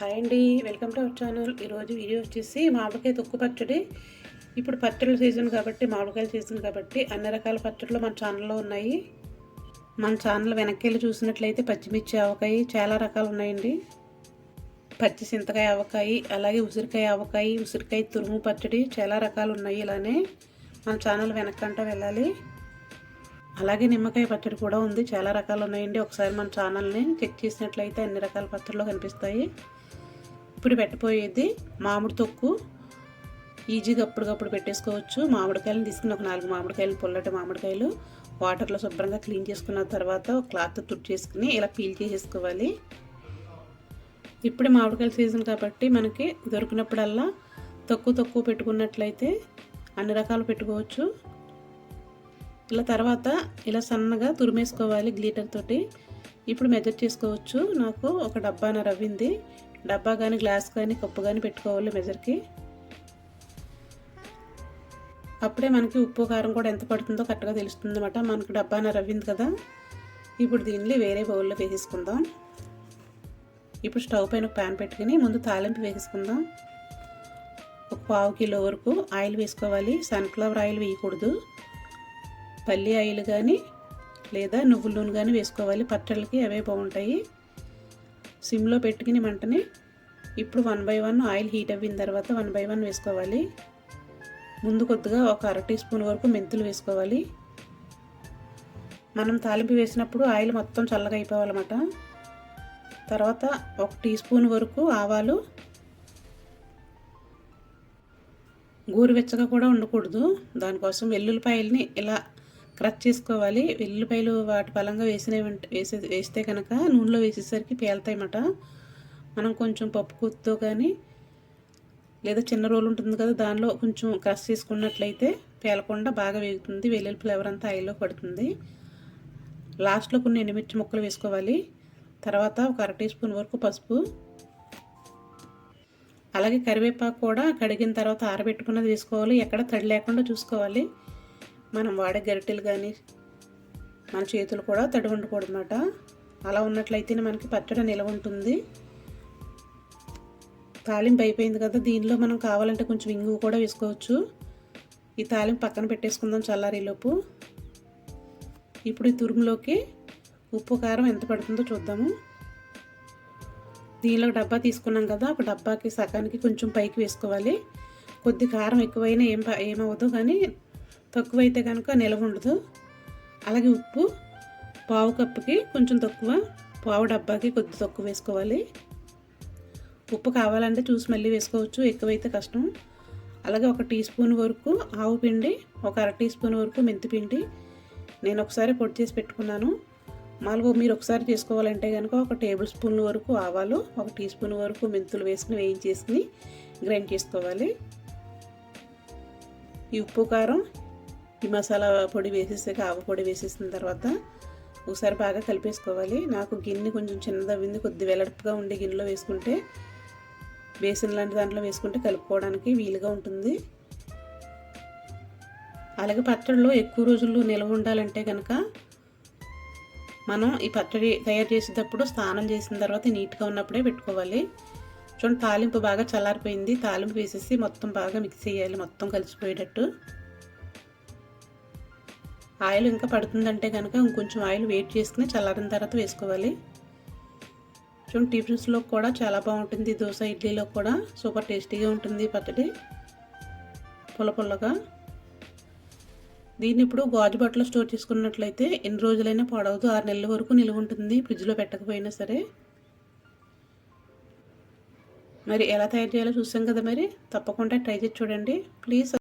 Hi అండి welcome to our channel. ఈరోజు video వచ్చేసి మామిడికాయ తొక్కు పచ్చడి. ఇప్పుడు పచ్చళ్ళ సీజన్ కాబట్టి మామిడికాయల సీజన్ కాబట్టి అన్ని రకాల పచ్చళ్ళు మన ఛానల్లో ఉన్నాయి. మన ఛానల్ వెనక్కి వెళ్ళి చూసినట్లయితే పచ్చిమిర్చి ఆవకాయ చాలా రకాలు ఉన్నాయండి. పచ్చి చింతకాయ ఆవకాయ అలాగే ఉసిరికాయ ఆవకాయ ఉసిరికాయ తురుము పచ్చడి చాలా రకాలు ఉన్నాయి ఇలానే. మన ఛానల్ వెనక్కంట వెళ్ళాలి. అలాగే నిమ్మకాయ పచ్చడి కూడా ఉంది చాలా రకాలు ఉన్నాయండి. ఒకసారి మన ఛానల్ని చెక్ చేసినట్లయితే అన్ని రకాల పచ్చళ్ళు కనిపిస్తాయి. ఇప్పుడు పెట్టబోయేది మామిడి తొక్కు. ఈజీగా అప్పటికప్పుడు పెట్టేసుకోవచ్చు. మామిడికాయలను తీసుకుని ఒక నాలుగు మామిడికాయలు పొల్లటి మామిడికాయలు వాటర్లో శుభ్రంగా క్లీన్ చేసుకున్న తర్వాత ఒక క్లాత్ తుడిచేసుకుని ఇలా పీల్ చేసేసుకోవాలి. ఇప్పుడు మామిడికాయల సీజన్ కాబట్టి మనకి దొరికినప్పుడల్లా తక్కువ తక్కువ పెట్టుకున్నట్లయితే అన్ని రకాలు పెట్టుకోవచ్చు. ఇలా తర్వాత ఇలా సన్నగా తురిమేసుకోవాలి గ్లీటర్ తోటి. ఇప్పుడు మెజర్ చేసుకోవచ్చు. నాకు ఒక డబ్బాన రవ్వింది. డబ్బా కానీ గ్లాస్ కానీ కప్పు కానీ పెట్టుకోవాలి మెజర్కి అప్పుడే మనకి ఉప్పు కారం కూడా ఎంత పడుతుందో కరెక్ట్గా తెలుస్తుంది అనమాట మనకు డబ్బాన రవ్వింది కదా. ఇప్పుడు దీన్ని వేరే బౌల్లో వేసేసుకుందాం. ఇప్పుడు స్టవ్ పైన ఒక ప్యాన్ పెట్టుకుని ముందు తాలింపు వేసేసుకుందాం. ఒక పావు కిలో వరకు ఆయిల్ వేసుకోవాలి. సన్ఫ్లవర్ ఆయిల్ వేయకూడదు. పల్లి ఆయిల్ కానీ లేదా నువ్వుల నూనె కానీ వేసుకోవాలి. పచ్చళ్ళకి అవే బాగుంటాయి. సిమ్లో పెట్టుకుని మంటని ఇప్పుడు one by one oil heat అయిన తర్వాత వన్ బై వన్ వేసుకోవాలి. ముందు కొద్దిగా ఒక అర టీ స్పూన్ వరకు మెంతులు వేసుకోవాలి. మనం తాలింపు వేసినప్పుడు ఆయిల్ మొత్తం చల్లగా అయిపోవాలన్నమాట. తర్వాత ఒక టీ స్పూన్ వరకు ఆవాలు. గోరువెచ్చగా కూడా ఉండకూడదు. దానికోసం వెల్లుల్లిపాయలని ఇలా క్రచ్ చేసుకోవాలి. వెల్లుల్లిపాయలు వాటి పలంగా వేసిన వేసే వేస్తే కనుక నూనెలో వేసేసరికి పేలుతాయన్నమాట. మనం కొంచెం పప్పు కూతుతో కానీ లేదా చిన్న రోల్ ఉంటుంది కదా దానిలో కొంచెం క్రష్ చేసుకున్నట్లయితే పేలకుండా బాగా వేగుతుంది. వెల్లుల్లి ఫ్లేవర్ అంతా ఆయిల్లో పడుతుంది. లాస్ట్లో కొన్ని ఎండుమిర్చి ముక్కలు వేసుకోవాలి. తర్వాత ఒక అర టీ స్పూన్ వరకు పసుపు. అలాగే కరివేపాకు కూడా కడిగిన తర్వాత ఆరబెట్టుకున్నది వేసుకోవాలి. ఎక్కడ తడి లేకుండా చూసుకోవాలి. మనం వాడే గరిటెలు కానీ మన చేతులు కూడా తడి ఉండకూడదు అనమాట అలా ఉన్నట్లయితేనే మనకి పచ్చడి నిలవ ఉంటుంది. తాలింపు అయిపోయింది కదా దీనిలో మనం కావాలంటే కొంచెం ఇంగు కూడా వేసుకోవచ్చు. ఈ తాలింపు పక్కన పెట్టేసుకుందాం చల్లారీలోపు. ఇప్పుడు ఈ తురుములోకి ఉప్పు కారం ఎంత పడుతుందో చూద్దాము. దీనిలో డబ్బా తీసుకున్నాం కదా ఒక డబ్బాకి సగానికి కొంచెం పైకి వేసుకోవాలి. కొద్ది కారం ఎక్కువైనా ఏం ఏమవ్వదు కానీ తక్కువైతే కనుక నిలవ ఉండదు. అలాగే ఉప్పు పావు కప్పుకి కొంచెం తక్కువ పావు డబ్బాకి కొద్ది తక్కువ వేసుకోవాలి. ఉప్పు కావాలంటే చూసి మళ్ళీ వేసుకోవచ్చు ఎక్కువైతే కష్టం. అలాగే ఒక టీ స్పూన్ వరకు ఆవు పిండి ఒక అర టీ స్పూన్ వరకు మెంతి పిండి నేను ఒకసారి పొడి చేసి పెట్టుకున్నాను. మామూలుగా మీరు ఒకసారి చేసుకోవాలంటే కనుక ఒక టేబుల్ స్పూన్ వరకు ఆవాలు ఒక టీ స్పూన్ వరకు మెంతులు వేసుకుని వేయించేసుకుని గ్రైండ్ చేసుకోవాలి. ఈ ఉప్పు కారం ఈ మసాలా పొడి వేసేసాక ఆవు పొడి వేసేసిన తర్వాత ఒకసారి బాగా కలిపేసుకోవాలి. నాకు గిన్నె కొంచెం చిన్నదవ్వింది కొద్ది వెలడుపుగా ఉండే గిన్నెలో వేసుకుంటే బేసిన్ లాంటి దాంట్లో వేసుకుంటే కలుపుకోవడానికి వీలుగా ఉంటుంది. అలాగే పచ్చడిలో ఎక్కువ రోజులు నిల్వ ఉండాలంటే కనుక మనం ఈ పచ్చడి తయారు చేసేటప్పుడు స్నానం చేసిన తర్వాత నీట్గా ఉన్నప్పుడే పెట్టుకోవాలి. చూడండి తాలింపు బాగా చల్లారిపోయింది. తాలింపు వేసేసి మొత్తం బాగా మిక్స్ చేయాలి మొత్తం కలిసిపోయేటట్టు. ఆయిల్ ఇంకా పడుతుందంటే కనుక ఇంకొంచెం ఆయిల్ వెయిట్ చేసుకుని చల్లారిన తర్వాత వేసుకోవాలి. చూడండి టిఫిన్స్లో కూడా చాలా బాగుంటుంది. దోశ ఇడ్లీలో కూడా సూపర్ టేస్టీగా ఉంటుంది పచ్చడి. పుల్ల పుల్లగా. దీన్ని ఇప్పుడు గాజు బట్టలో స్టోర్ చేసుకున్నట్లయితే ఎన్ని రోజులైనా పాడవదు. ఆరు నెలల వరకు నిల్వ ఉంటుంది. ఫ్రిడ్జ్లో పెట్టకపోయినా సరే. మరి ఎలా తయారు చేయాలో చూసాం కదా మరి. తప్పకుండా ట్రై చేసి చూడండి. ప్లీజ్